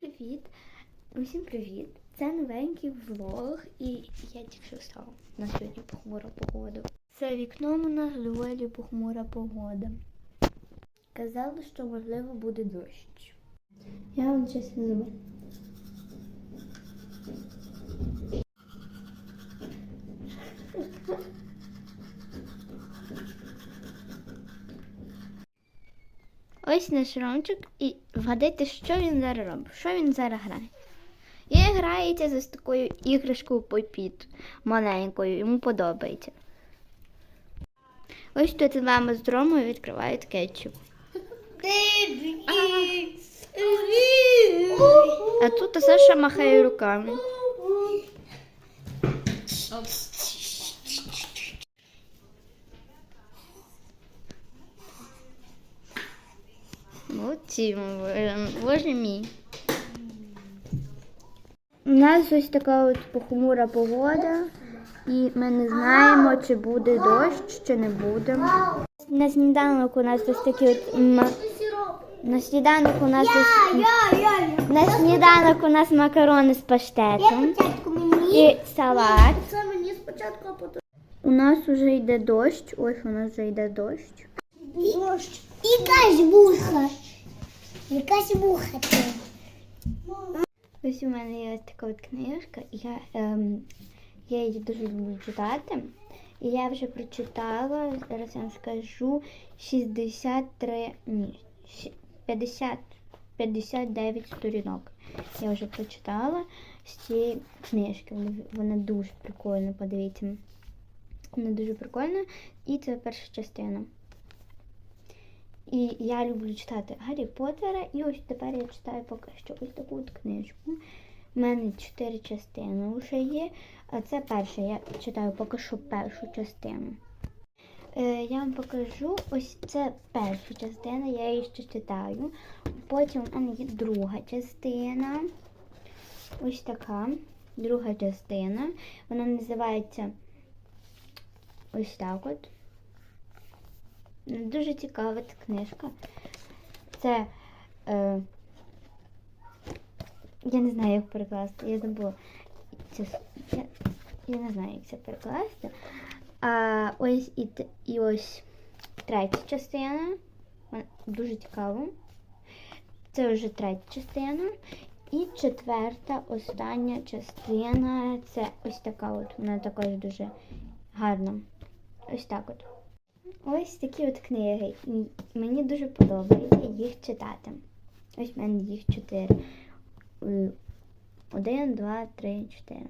Привіт! Усім привіт! Це новенький влог, і я тільки встала. На сьогодні похмура погода. За вікном у нас доволі похмура погода. Казали, що можливо буде дощ. Я вам чесно зуби. Ось наш Ромчик, і вгадайте, що він зараз робить. Що він зараз грає? І грається з ось такою іграшкою попіт маленькою, йому подобається. Ось тут з вами з Ромою відкривають кетчуп. А тут Саша махає руками. Молодці, боже мій. У нас ось така от похмура погода, і ми не знаємо, чи буде дощ, чи не буде. На сніданок у нас ось такі от на сніданок у нас ось, на сніданок у нас макарони з паштетом і салат. У нас вже йде дощ. Ось у нас вже йде дощ. Дощ. Якась муха. Якась муха це. Ось у мене є ось така от книжка, я, ем, я її дуже люблю читати. І я вже прочитала, зараз я вам скажу, 63, ні, 50, 59 сторінок. Я вже прочитала з цієї книжки. Вона дуже прикольна, подивіться. Вона дуже прикольна. І це перша частина. І я люблю читати Гаррі Поттера, і ось тепер я читаю поки що ось таку от книжку. У мене чотири частини вже є, а це перша. Я читаю поки що першу частину. Е, я вам покажу, ось це перша частина, я її ще читаю. Потім у мене є друга частина. Ось така. Друга частина. Вона називається ось так от. Дуже цікава ця книжка. Це. Е, я не знаю, як перекласти. Я забула. Це, я, я не знаю, як це перекласти. А ось і, і ось третя частина. Дуже цікаво. Це вже третя частина. І четверта, остання частина. Це ось така от. Вона також дуже гарна. Ось так от. Ось такі от книги. Мені дуже подобається їх читати. Ось в мене їх чотири. Е, Один, два, три, чотири.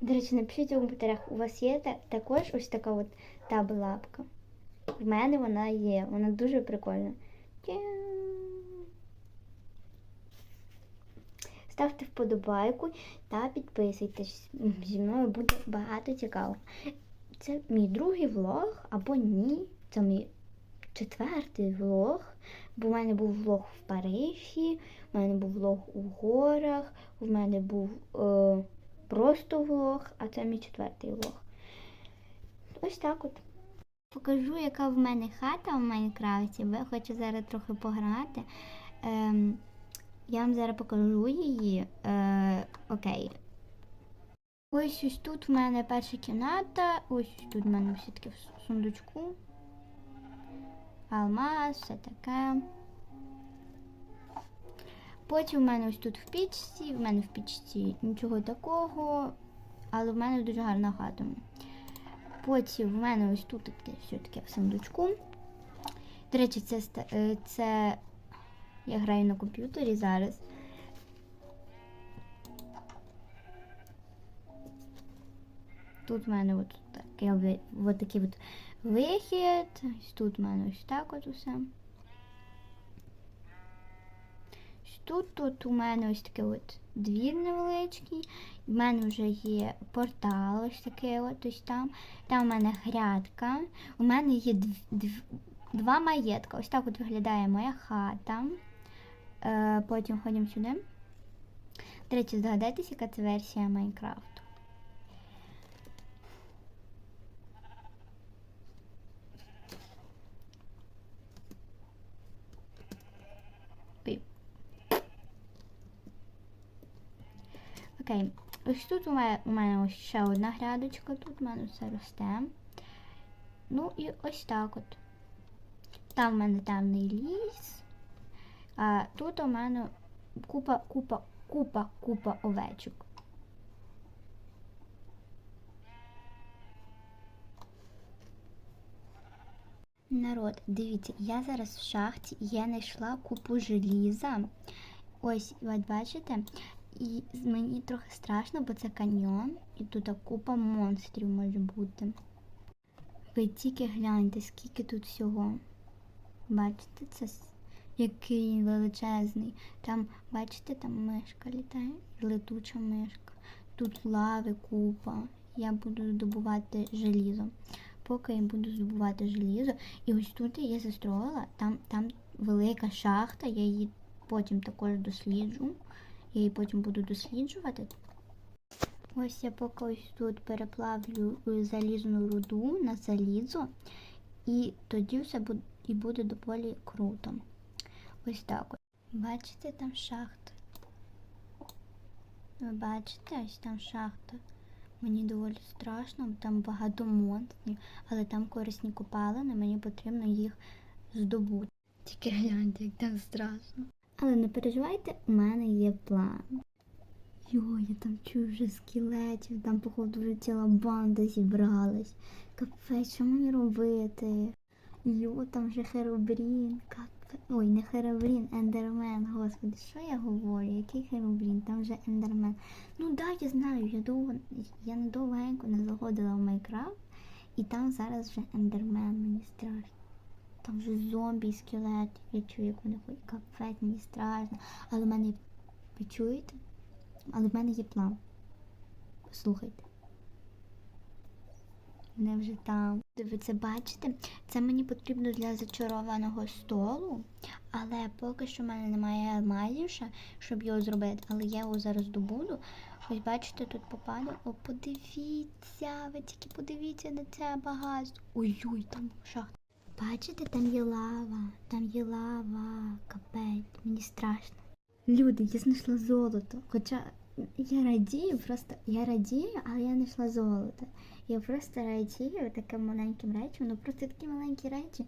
До речі, напишіть у коментарях, у вас є також ось така от таблапка. В мене вона є, вона дуже прикольна. Ставте вподобайку та підписуйтесь. Зі мною буде багато цікавого. Це мій другий влог, або ні. Це мій четвертий влог. Бо в мене був влог в Парижі, в мене був влог у горах, в мене був е, просто влог, а це мій четвертий влог. Ось так от. Покажу, яка в мене хата в Майнкрафті, бо я хочу зараз трохи пограти. Ем, я вам зараз покажу її. Е, окей. Ось ось тут в мене перша кімната, ось тут в мене все таки в сундучку. Алмаз, все таке. Потім в мене ось тут в пічці, в мене в пічці нічого такого, але в мене дуже гарна хата. Потім в мене ось тут таке все таке в сундучку. До речі, це, е, це я граю на комп'ютері зараз. Тут в мене от таке, от такий от вихід. Тут в мене ось так от усе. Тут, тут у мене ось такий от двір невеличкий. В мене вже є портал, ось такий от ось там. Там у мене грядка. У мене є дв, дв, два маєтка. Ось так от виглядає моя хата. Е, потім ходимо сюди. До речі, здогадайтесь, яка це версія Майнкрафту. Ой. Окей. Ось тут у мене, у мене ось ще одна грядочка, тут у мене все росте. Ну і ось так от. Там в мене темний ліс. А тут у мене купа, купа, купа, купа овечок. Народ, дивіться, я зараз в шахті, я знайшла купу желіза. Ось, от бачите, і мені трохи страшно, бо це каньйон, і тут купа монстрів може бути. Ви тільки гляньте, скільки тут всього. Бачите, це який величезний. Там, бачите, там мишка літає, летуча мишка. Тут лави купа. Я буду здобувати желізо. Поки я буду здобувати желізо. І ось тут я застроїла, там, там велика шахта, я її потім також досліджу. Я її потім буду досліджувати. Ось я поки ось тут переплавлю е, залізну руду на залізо, і тоді все буде, і буде доволі круто. Ось так. Бачите, там шахта. Ви бачите, ось там шахта. Мені доволі страшно, там багато монстрів, але там корисні копалини, мені потрібно їх здобути. Тільки гляньте, як там страшно. Але не переживайте, у мене є план. Йо, я там чую вже скелетів, там, походу, вже ціла банда зібралась. Капець, що мені робити? Йо, там вже Херобрін, капець. Ой, не Херобрін, Ендермен, господи, що я говорю? Який Херобрін? Там вже Ендермен. Ну да, я знаю, я довго, я недовгенько не заходила в Майнкрафт, і там зараз вже Ендермен, мені страшно. Там вже зомбі і скелети, я чую, як вони ходять. Капець, мені страшно. Але в мене, ви чуєте? Але в мене є план. Послухайте. Вони вже там. Ви це бачите? Це мені потрібно для зачарованого столу, але поки що в мене немає алмазів щоб його зробити. Але я його зараз добуду. Ось бачите, тут попаду. О, подивіться, ви тільки подивіться на це багатство. Ой-ой, там шахта. Бачите, там є лава, там є лава, капець, мені страшно. Люди, я знайшла золото. Хоча я радію, просто я радію, але я знайшла золото. Я просто радію таким маленьким речем, ну просто такі маленькі речі.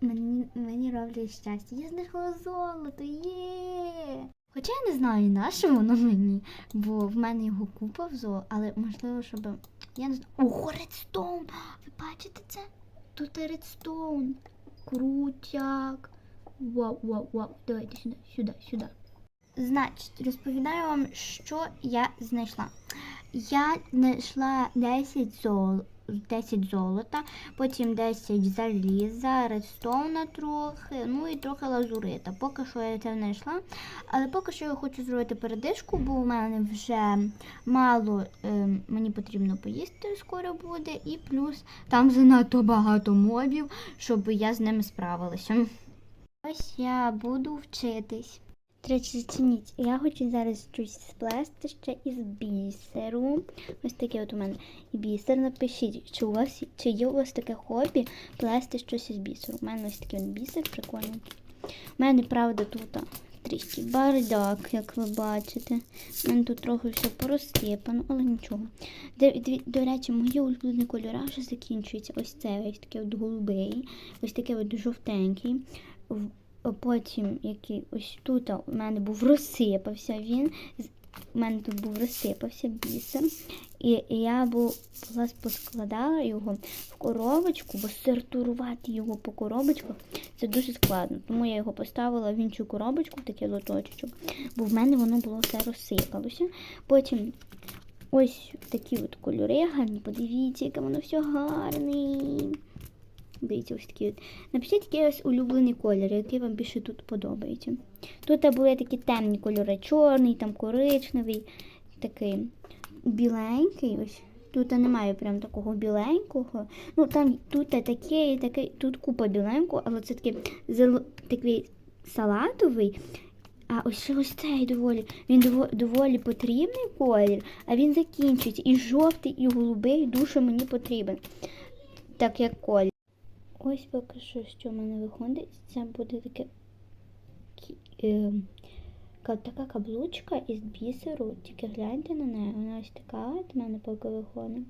Мені, мені роблять щастя. Я знайшла золото, є! Хоча я не знаю, на що воно мені, бо в мене його купа в золо, але можливо, щоб. Я не знаю. Ого, редстоун! Ви бачите це? Тут редстоун. Крутяк. Вау, вау, вау. Давайте сюди, сюди, сюди. Значить, розповідаю вам, що я знайшла. Я знайшла 10 зол... 10 золота, потім 10 заліза, редстоуна трохи, ну і трохи лазурита. Поки що я це знайшла. Але поки що я хочу зробити передишку, бо у мене вже мало е, мені потрібно поїсти скоро буде, і плюс там занадто багато мобів, щоб я з ними справилася. Ось я буду вчитись. Речі, зацініть, я хочу зараз щось сплести ще із бісеру. Ось таке от у мене бісер. Напишіть, чи у вас чи є у вас таке хобі плести щось із бісеру. У мене ось такий бісер прикольний. У мене, правда, тут трішки бардак, як ви бачите. У мене тут трохи все порозсипано, але нічого. До, до, речі, мої улюблені кольори вже закінчуються. Ось це ось такий от голубий, ось такий от жовтенький. Потім який ось тут у мене був розсипався він. У мене тут був розсипався бісер. І я бу, була поскладала його в коробочку, бо сортувати його по коробочках це дуже складно. Тому я його поставила в іншу коробочку, в такий лоточок, бо в мене воно було все розсипалося. Потім ось такі от кольори гарні. Подивіться, яке воно все гарне. Дивіться, ось такі. Напишіть який ось улюблений колір, який вам більше тут подобається. Тут були такі темні кольори, чорний, там коричневий, такий біленький. Ось. Тут немає прям такого біленького. Ну там тут такий, такий, тут купа біленького, але це такий, зело- такий салатовий. А ось ось цей доволі. Він дово- доволі потрібний колір, а він закінчується. І жовтий, і голубий дуже мені потрібен. Так як колір. Ось поки що, що в мене виходить, це буде таке е, така, каблучка із бісеру, тільки гляньте на неї. Вона ось така от в мене поки виходить.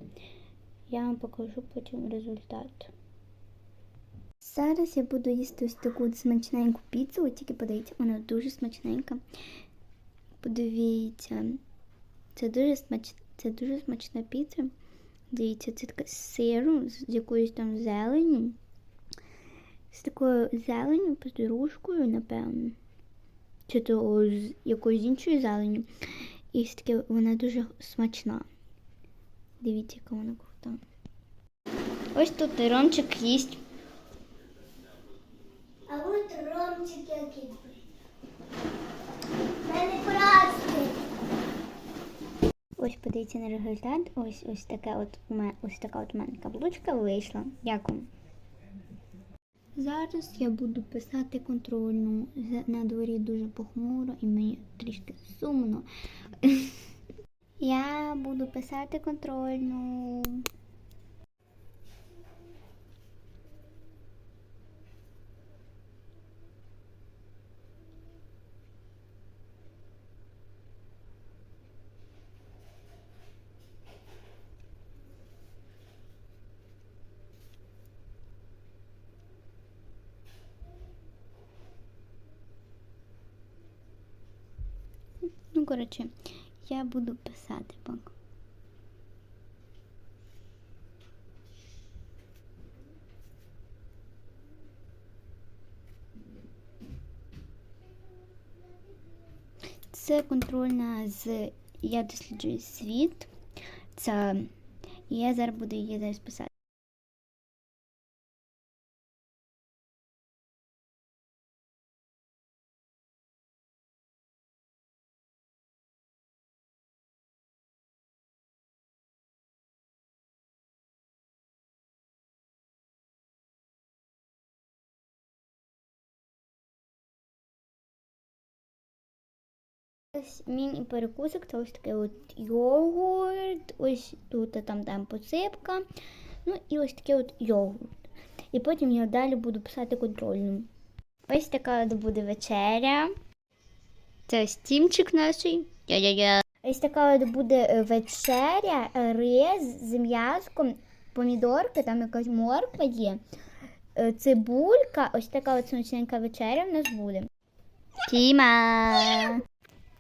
Я вам покажу потім результат. Зараз я буду їсти ось таку смачненьку піцу, тільки подивіться, вона дуже смачненька. Подивіться, це дуже смач... це дуже смачна піца. Дивіться, це така з сиром, з якоюсь там зеленю. З такою зеленю, подружкою, напевно. Чи то з якоюсь іншою зеленю. І ось таке вона дуже смачна. Дивіться, яка вона крута. Ось тут Ромчик їсть. А от ромчик який. Мене праски. Ось подивіться на результат. Ось ось таке от у мене ось така от у мене каблучка вийшла. Дякую. Зараз я буду писати контрольну. На дворі дуже похмуро і мені трішки сумно. Я буду писати контрольну. Ну, коротше, я буду писати поки. Це контрольна з Я досліджую світ. Це я зараз буду її зараз писати. Ось міні перекусик, це ось такий от йогурт, ось тут там там посипка, ну і ось такий от йогурт. І потім я далі буду писати контрольну. Ось така от буде вечеря. Це ось наш. Ось така от буде е, вечеря, е, рис з м'язком, помідорки, там якась морква є, е, цибулька, ось така от смачненька вечеря в нас буде. Тіма!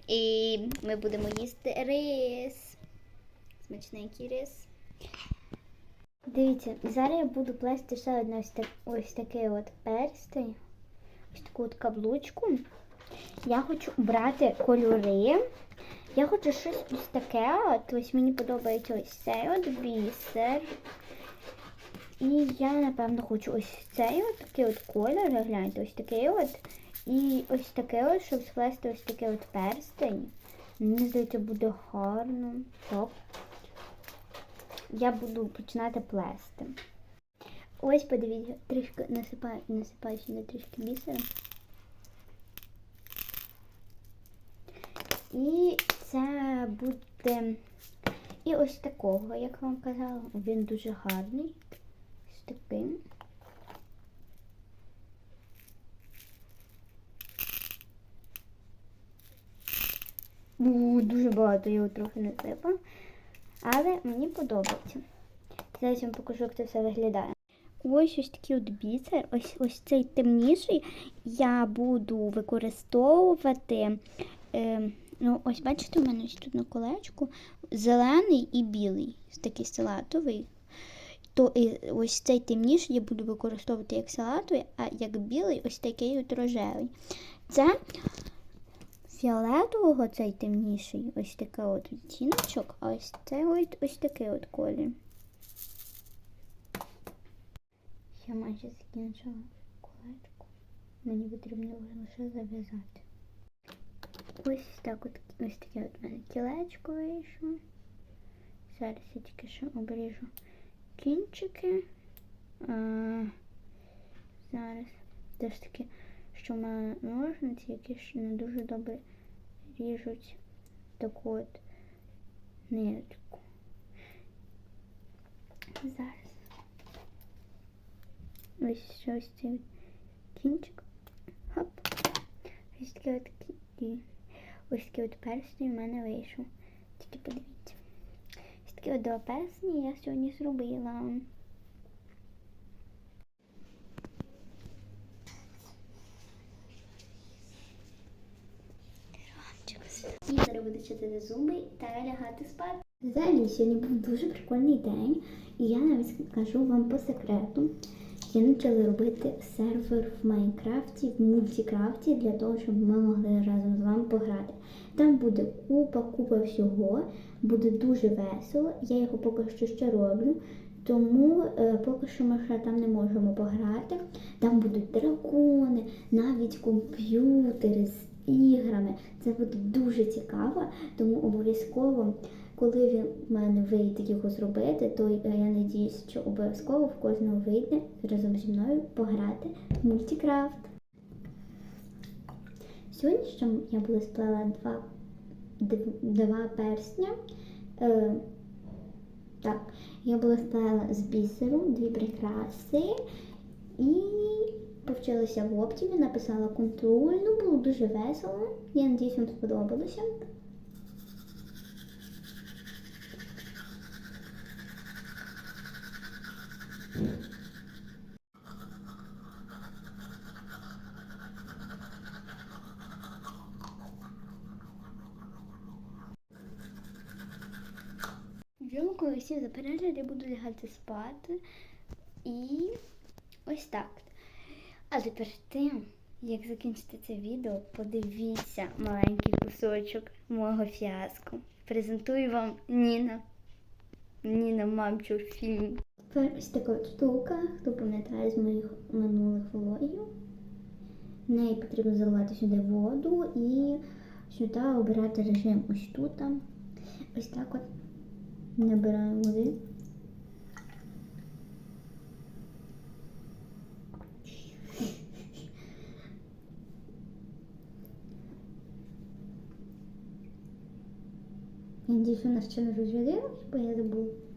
І ми будемо їсти рис. Смачненький рис. Дивіться, зараз я буду плести ще одне ось, ось такий от перстень, ось таку от каблучку. Я хочу брати кольори. Я хочу щось ось таке. От ось мені подобається ось цей от бісер. І я, напевно, хочу ось цей от такий от колір. Гляньте, ось такий от. І ось таке от, щоб сплести ось такий от перстень. Мені здається, буде гарно. Так. Я буду починати плести. Ось, подивіться, трішки насипаю, насипаю сюди трішки бісера. І це буде і ось такого, як вам казала. Він дуже гарний. Ось таким. Дуже багато його трохи не треба. Але мені подобається. Зараз я вам покажу, як це все виглядає. Ось ось такий от бісер, ось ось цей темніший я буду використовувати. Е, ну, ось бачите, у мене ось тут на колечку зелений і білий, такий салатовий. То і ось цей темніший я буду використовувати як салатовий, а як білий ось такий от рожевий. Це фіолетового цей темніший, ось такий от відтіночок, а ось це ось, ось такий от колір. Я майже закінчила колечко. Мені потрібно лише зав'язати. Ось так от ось таке от мене кілечко вийшло. Зараз я тільки ще обріжу кінчики. А, зараз все ж таки, що в мене ножниці, які ще не дуже добре ріжуть таку от нитку. Зараз. Ось ще ось цей кінчик. Хоп. Ось таке от кі- ось такий от перстень у мене вийшов. Тільки подивіться. Ось такі от два персні я сьогодні зробила. І зараз зуби та лягати спати. Взагалі, сьогодні був дуже прикольний день, і я навіть скажу вам по секрету. Я почала робити сервер в Майнкрафті, в мультикрафті, для того, щоб ми могли разом з вами пограти. Там буде купа, купа всього, буде дуже весело. Я його поки що ще роблю, тому е, поки що ми ще там не можемо пограти. Там будуть дракони, навіть комп'ютери іграми. Це буде дуже цікаво, тому обов'язково, коли він в мене вийде його зробити, то я надіюсь, що обов'язково в кожного вийде разом зі мною пограти в мультикрафт. Сьогодні ще я була сплела два, дв- два персня. Е, так, я була сплела з бісеру, дві прикраси і повчилася в оптимі, написала контрольну, було дуже весело. Я надіюсь, вам сподобалося. Дякую всім за перегляд, я буду лягати спати. І ось так. Але перед тим, як закінчити це відео, подивіться маленький кусочок мого фіаско. Презентую вам Ніна. Ніна Мамчур фільм. Тепер ось така штука, хто пам'ятає з моїх минулих влогів. В неї потрібно заливати сюди воду і сюди обирати режим ось тут. Ось так от набираємо води. Я у нас не розрядилась, бо я забула.